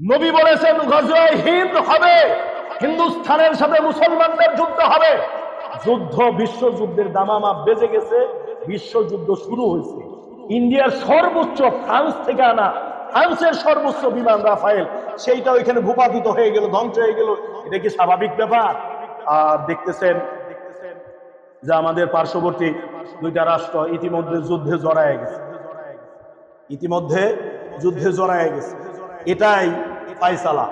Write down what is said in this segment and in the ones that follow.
নবী বলেছেন গজওয়ায় হিন্দ হবে, হিন্দুস্থানের সাথে মুসলমানদের যুদ্ধ হবে। যুদ্ধ, বিশ্বযুদ্ধের দামামা বেজে গেছে, বিশ্বযুদ্ধ শুরু হয়েছে। ইন্ডিয়ার সর্বোচ্চ ফ্রান্স থেকে আনা, ফ্রান্সের সর্বোচ্চ বিমান রাফায়েল, সেইটা ওইখানে ভূপাতিত হয়ে গেল, ধ্বংস হয়ে গেল। এটা কি স্বাভাবিক ব্যাপার? আর দেখতেছেন যে আমাদের পার্শ্ববর্তী দুইটা রাষ্ট্র ইতিমধ্যে যুদ্ধে জড়ায় গেছে। ইতিমধ্যে যুদ্ধে জড়ায় গেছে। এটাই ফাইসালা।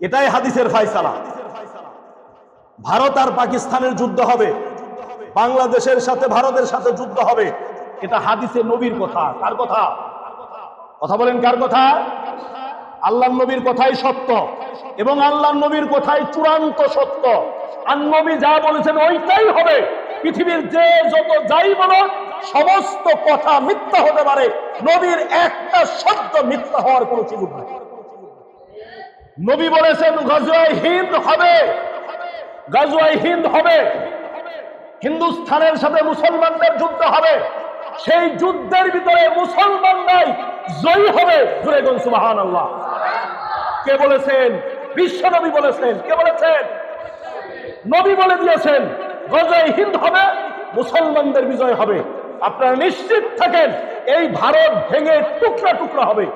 এটাই হাদিসের ফাইসালা। ভারত আর পাকিস্তানের যুদ্ধ হবে। বাংলাদেশের সাথে ভারতের সাথে যুদ্ধ হবে। এটা হাদিসে নবীর কথা। কার কথা? কথা বলেন কার কথা? আল্লাহ নবীর কথাই সত্য। এবং আল্লাহ নবীর কথাই চূড়ান্ত সত্য। আর নবী যা বলেছেন ওইটাই হবে। পৃথিবীর যে যত যাই বলো সমস্ত কথা মিথ্যা হতে পারে। নবীর একটা শব্দ মিথ্যা হওয়ার কোনো সুযোগ নেই। নবী বলেছেন গজওয়াই হিন্দ হবে। গজওয়াই হিন্দ হবে। হিন্দুস্থানের সাথে মুসলমানদের যুদ্ধ হবে। সেই যুদ্ধের ভিতরে মুসলমানরাই জয়ী হবে। জুড়ে গুন সুবাহান আল্লাহ কে বলেছেন? বিশ্ব নবী বলেছেন। কে বলেছেন? নবী বলে দিয়েছেন গজয় হিন্দ হবে, মুসলমানদের বিজয় হবে। আপনারা নিশ্চিত থাকেন, এই ভারত ভেঙে টুকরা টুকরা হবে।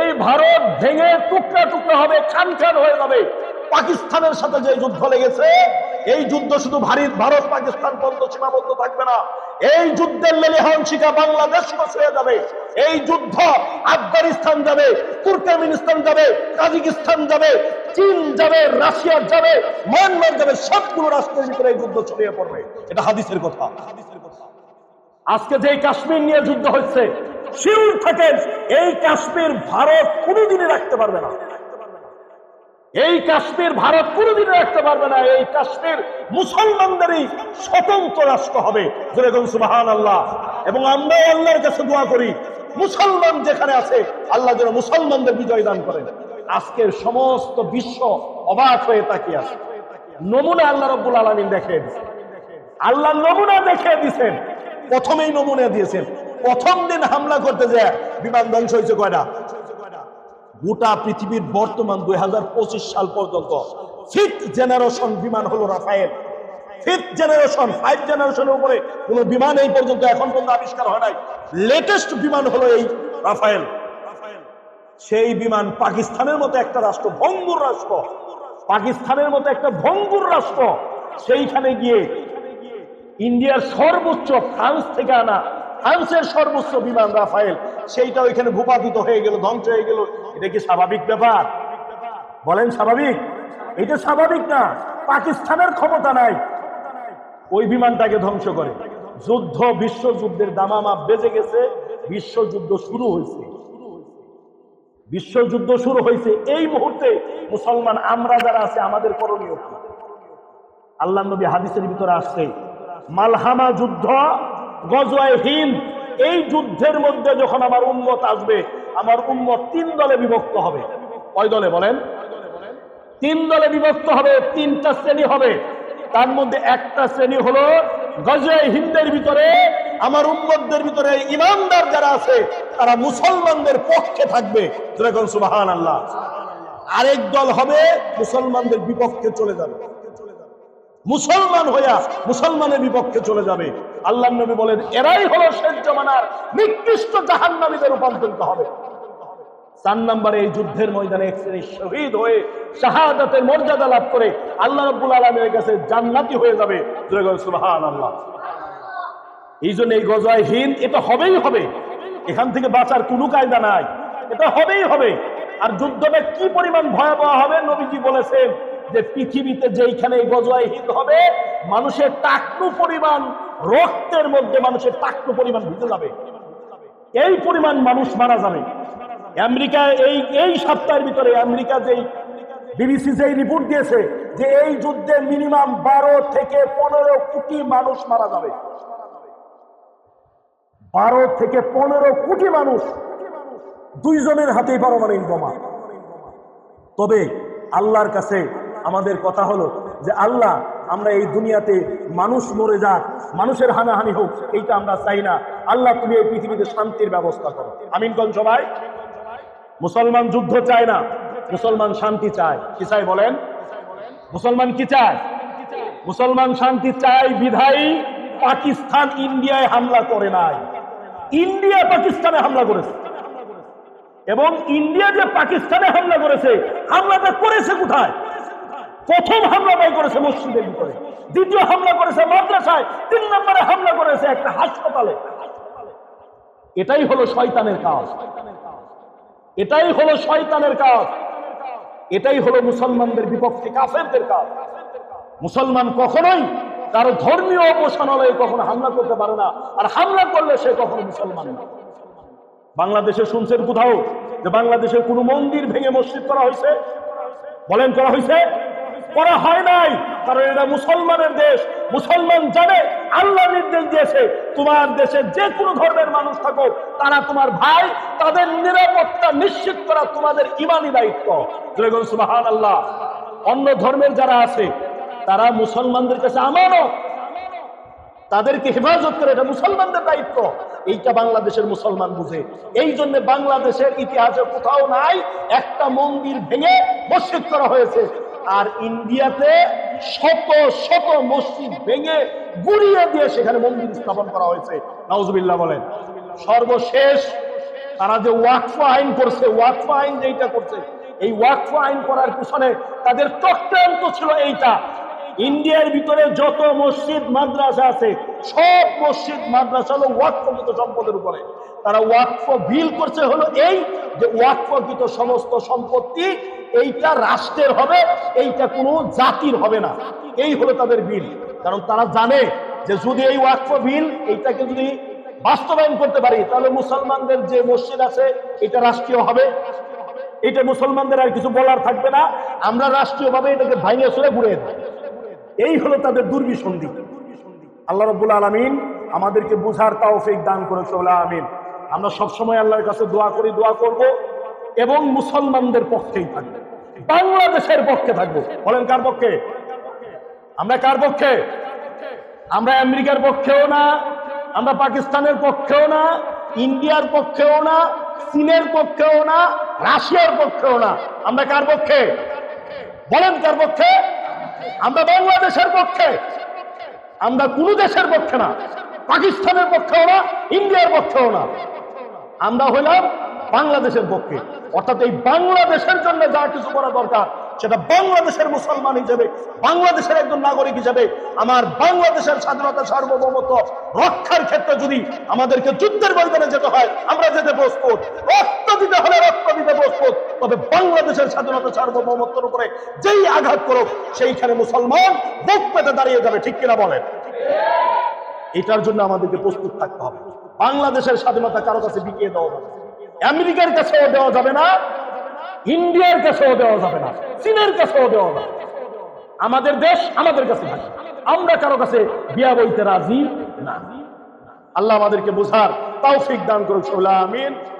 এই ভারত ভেঙে টুকরা টুকরা হবে, খান খান হয়ে যাবে। পাকিস্তানের সাথে যে যুদ্ধ লেগেছে, এই যুদ্ধ শুধু ভারত ভারত পাকিস্তান পর্যন্ত সীমাবদ্ধ থাকবে না। এই যুদ্ধের লেলিহান শিকা বাংলাদেশ হয়ে যাবে। এই যুদ্ধ আফগানিস্তান যাবে, তুর্কমেনিস্তান যাবে কাজাকিস্তান যাবে, চীন যাবে, রাশিয়া যাবে, মায়ানমার যাবে, সবগুলো রাষ্ট্রের ভিতরে এই যুদ্ধ ছড়িয়ে পড়বে। এটা হাদিসের কথা হাদিসের কথা। আজকে যে কাশ্মীর নিয়ে যুদ্ধ হচ্ছে, শিউর থাকেন এই কাশ্মীর ভারত কোনোদিনই রাখতে পারবে না। এই কাশ্মীর ভারত কোনোদিনই রাখতে পারবে না। এই কাশ্মীর মুসলমানদেরই স্বতন্ত্র রাষ্ট্র হবে। সুবাহান আল্লাহ এবং আমরা আল্লাহর কাছে দোয়া করি, মুসলমান যেখানে আছে, আল্লাহ যেন মুসলমানদের বিজয় দান করেন। আজকের সমস্ত বিশ্ব অবাক হয়ে তাকিয়ে আছে। নমুনা আল্লাহ রব্বুল আলমিন দেখে দিয়েছেন। আল্লাহ নমুনা দেখে দিয়েছেন। প্রথমেই নমুনা দিয়েছেন। প্রথম দিন হামলা করতে যায় বিমান ধ্বংস হয়েছে কয়টা? গোটা পৃথিবীর বর্তমান দুই হাজার পঁচিশ সাল পর্যন্ত ফিফথ জেনারেশন বিমান হলো রাফায়েল। ফিফথ জেনারেশন ফাইভ জেনারেশনের উপরে কোন বিমান এই পর্যন্ত এখন পর্যন্ত আবিষ্কার হয় নাই। লেটেস্ট বিমান হলো এই রাফায়েল। সেই বিমান পাকিস্তানের মতো একটা রাষ্ট্র, ভঙ্গুর রাষ্ট্র। পাকিস্তানের মতো একটা ভঙ্গুর রাষ্ট্র। সেইখানে গিয়ে ইন্ডিয়ার সর্বোচ্চ ফ্রান্স থেকে আনা, ফ্রান্সের সর্বোচ্চ বিমান রাফায়েল, সেইটা ওইখানে ভূপাতিত হয়ে গেল, ধ্বংস হয়ে গেল। এটা কি স্বাভাবিক ব্যাপার? বলেন স্বাভাবিক। এটা স্বাভাবিক না। পাকিস্তানের ক্ষমতা নাই। ওই বিমানটাকে ধ্বংস করে। যুদ্ধ, বিশ্বযুদ্ধের দামামা বেজে গেছে। বিশ্বযুদ্ধ শুরু হয়েছে। বিশ্বযুদ্ধ শুরু হয়েছে। এই মুহূর্তে মুসলমান, আমরা যারা আছে, আমাদের করণীয়? আল্লাহ নবী হাদিসের ভিতরে আসছে মালহামা যুদ্ধ গজওয়ায় হিন্দ, এই যুদ্ধের মধ্যে যখন আমার উন্মত আসবে, আমার উন্মত তিন দলে বিভক্ত হবে। কয় দলে বলেন? তিন দলে বিভক্ত হবে, তিনটা শ্রেণি হবে। তার মধ্যে একটা শ্রেণি হলো গজওয়ায় হিন্দের ভিতরে, আমার উম্মতদের ভিতরে ইমানদার যারা আছে, তারা মুসলমানদের পক্ষে থাকবে। যেরকম আল্লাহ আরেক দল হবে, মুসলমানদের বিপক্ষে চলে যাবে। মুসলমান হইয়া মুসলমানের বিপক্ষে চলে যাবে। আল্লাহ নবী বলেন, এরাই হলো শেষ জমানার নিকৃষ্ট জাহান্নামীতে রূপান্তরিত হবে। চার নম্বরে এই যুদ্ধের ময়দানে শ্রেণি শহীদ হয়ে শাহাদাতের মর্যাদা লাভ করে আল্লাহ রব্বুল আলমের কাছে জান্নাতি হয়ে যাবে। আল্লাহ এই জন্য এই গজয় হিন্দ, এটা হবেই হবে। এখান থেকে বাঁচার কোনো কায়দা নাই। এটা হবেই হবে। আর যুদ্ধটা কি পরিমাণ ভয়াবহ হবে, নবীজি বলেছেন যে পৃথিবীতে যেইখানে এই গজয় হিন্দ হবে, মানুষের টাকনু পরিমাণ রক্তের মধ্যে মানুষের টাকনু পরিমাণ ভিজে যাবে। এই পরিমাণ মানুষ মারা যাবে। আমেরিকা এই এই সপ্তাহের ভিতরে আমেরিকা যেই, বিবিসি যেই রিপোর্ট দিয়েছে যে এই যুদ্ধে মিনিমাম বারো থেকে পনেরো কোটি মানুষ মারা যাবে। বারো থেকে পনেরো কোটি মানুষ দুইজনের হাতেই পারমাণবিক বোমা। তবে আল্লাহর কাছে আমাদের কথা হলো যে আল্লাহ, আমরা এই দুনিয়াতে মানুষ মরে যাক, মানুষের হানাহানি হোক, এইটা আমরা চাই না। আল্লাহ, তুমি এই পৃথিবীতে শান্তির ব্যবস্থা করো। আমিন কোন সবাই? মুসলমান যুদ্ধ চায় না, মুসলমান শান্তি চায়। কি চাই বলেন? মুসলমান কি চায়? মুসলমান শান্তি চায় বিধায়ী পাকিস্তান ইন্ডিয়ায় হামলা করে নাই। ইন্ডিয়া পাকিস্তানে হামলা করেছে। এবং ইন্ডিয়া যে পাকিস্তানে হামলা করেছে, হামলাটা করেছে কোথায়? প্রথম হামলাটাই করেছে মসজিদের ভিতরে। দ্বিতীয় হামলা করেছে মাদ্রাসায়। তিন নম্বরে হামলা করেছে একটা হাসপাতালে। এটাই হলো শয়তানের কাজ। এটাই হলো শয়তানের কাজ। এটাই হলো মুসলমানদের বিপক্ষে কাফেরদের কাজ। মুসলমান কখনোই তার ধর্মীয় উপাসনালয়ে কখনো হামলা করতে পারে না। আর হামলা করলে সে কখনো মুসলমান না। বাংলাদেশে শুনছেন কোথাও যে বাংলাদেশের কোনো মন্দির ভেঙে মসজিদ করা হয়েছে? বলেন, করা হয়েছে? করা হয় নাই। কারণ এটা মুসলমানের দেশ। মুসলমান জানে, আল্লাহ নির্দেশ দিয়েছে, তোমার দেশে যে কোনো ধর্মের মানুষ থাকো তারা তোমার ভাই, তাদের নিরাপত্তা নিশ্চিত করা তোমাদের ইমানি দায়িত্ব। সুবাহান আল্লাহ অন্য ধর্মের যারা আছে, তারা মুসলমানদের কাছে আমানত। তাদেরকে হেফাজত করে এটা মুসলমানদের দায়িত্ব। এইটা বাংলাদেশের মুসলমান বুঝে। এই জন্য বাংলাদেশের ইতিহাসে কোথাও নাই একটা মন্দির ভেঙে মসজিদ করা হয়েছে। আর ইন্ডিয়াতে শত শত মসজিদ ভেঙে গুড়িয়ে দিয়ে সেখানে মন্দির স্থাপন করা হয়েছে। নওয়াজবিল্লাহ বলেন। সর্বশেষ তারা যে ওয়াকফা আইন করছে, ওয়াকফা আইন যেটা করছে, এই ওয়াকফা আইন করার পিছনে তাদের চক্রান্ত ছিল এইটা। ইন্ডিয়ার ভিতরে যত মসজিদ, মাদ্রাসা আছে, সব মসজিদ, মাদ্রাসা হলো ওয়াকফকৃত সম্পদের উপরে। তারা ওয়াকফ বিল করছে হলো এই যে ওয়াকফকৃত সমস্ত সম্পত্তি, এইটা রাষ্ট্রের হবে, এইটা কোনো জাতির হবে না। এই হলো তাদের বিল। কারণ তারা জানে যে যদি এই ওয়াকফ বিল এইটাকে যদি বাস্তবায়ন করতে পারি, তাহলে মুসলমানদের যে মসজিদ আছে, এটা রাষ্ট্রীয় হবে। এটা মুসলমানদের আর কিছু বলার থাকবে না। আমরা রাষ্ট্রীয়ভাবে এটাকে ভাঙে চলে ঘুরে দেব। এই হলো তাদের দুর্বিসন্ধি। আল্লাহ রব্বুল আলমিন আমাদেরকে বুঝার তাওফিক দান করেছে ওলা আমিন। আমরা সবসময় আল্লাহর কাছে দোয়া করি, দোয়া করব এবং মুসলমানদের পক্ষেই থাকব। বাংলাদেশের পক্ষে থাকব। বলেন কার পক্ষে? আমরা কার পক্ষে? আমরা আমেরিকার পক্ষেও না, আমরা পাকিস্তানের পক্ষেও না, ইন্ডিয়ার পক্ষেও না, চীনের পক্ষেও না, রাশিয়ার পক্ষেও না। আমরা কার পক্ষে? বলেন কার পক্ষে? আমরা বাংলাদেশের পক্ষে, আমরা কোন দেশের পক্ষে না, পাকিস্তানের পক্ষেও না, ইন্ডিয়ার পক্ষেও না। আমরা হইলাম বাংলাদেশের পক্ষে। অর্থাৎ এই বাংলাদেশের জন্য যা কিছু করা দরকার, সেটা বাংলাদেশের মুসলমান হিসেবে, বাংলাদেশের একজন নাগরিক হিসেবে, আমার বাংলাদেশের স্বাধীনতা সার্বভৌমত্ব রক্ষার ক্ষেত্রে যদি আমাদেরকে যুদ্ধের ময়দানে যেতে হয়, আমরা যেতে প্রস্তুত। রক্ত দিতে হলে রক্ত দিতে প্রস্তুত। তবে বাংলাদেশের স্বাধীনতা সার্বভৌমত্বের উপরে যেই আঘাত করুক, সেইখানে মুসলমান বুক পেতে দাঁড়িয়ে যাবে, ঠিক কিনা বলেন? এটার জন্য আমাদেরকে প্রস্তুত থাকতে হবে। বাংলাদেশের স্বাধীনতা কারও কাছে বিকিয়ে দেওয়া না। আমেরিকার কাছেও দেওয়া যাবে না, ইন্ডিয়ার কাছেও দেওয়া যাবে না, চীনের কাছেও দেওয়া যাবে আমাদের দেশ আমাদের কাছে থাকে। আমরা কারও কাছে বিয়া বইতে রাজি না। আল্লাহ আমাদেরকে বোঝার তাও দান করুক সোলা আমিন।